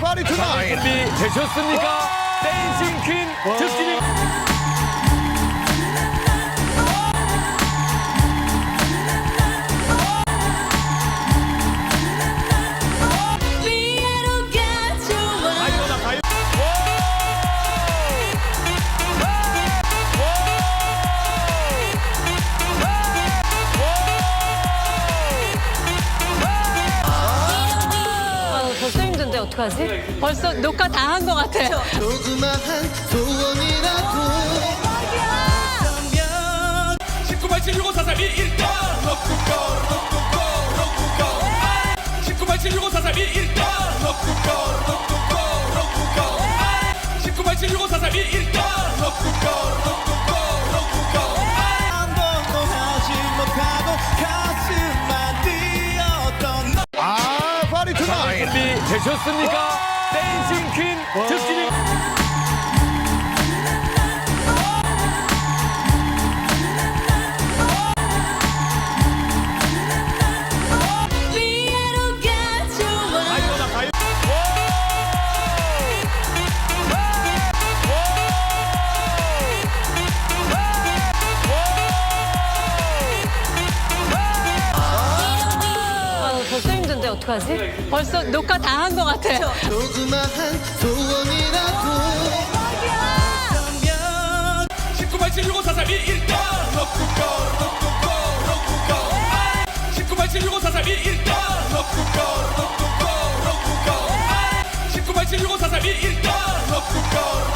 파리 투나잇. 준비 되셨습니까? 댄싱 퀸 듣기 벌써 힘든데 어떡하지? 벌써 녹화 다 한 것 같아요. 조그마한 소원이라도 1987654321 로쿠고 로쿠고 로쿠고 1987654321 로쿠고 로쿠고 로쿠고 1987654321 로쿠고 로쿠고 로쿠고 한 번도 하지 못하고 가슴 준비 되셨습니까? 댄싱 퀸 듣기 벌써 힘든데 어떡하지? 벌써 녹화 다 한 것 같아요. 조그마한 소원이라도 1987654321 로쿠고 로쿠고 로쿠고 1987654321 로쿠고 로쿠고 로쿠고 1987654321 로쿠고 로쿠고 로쿠고 한 번도 하지 못하고 가슴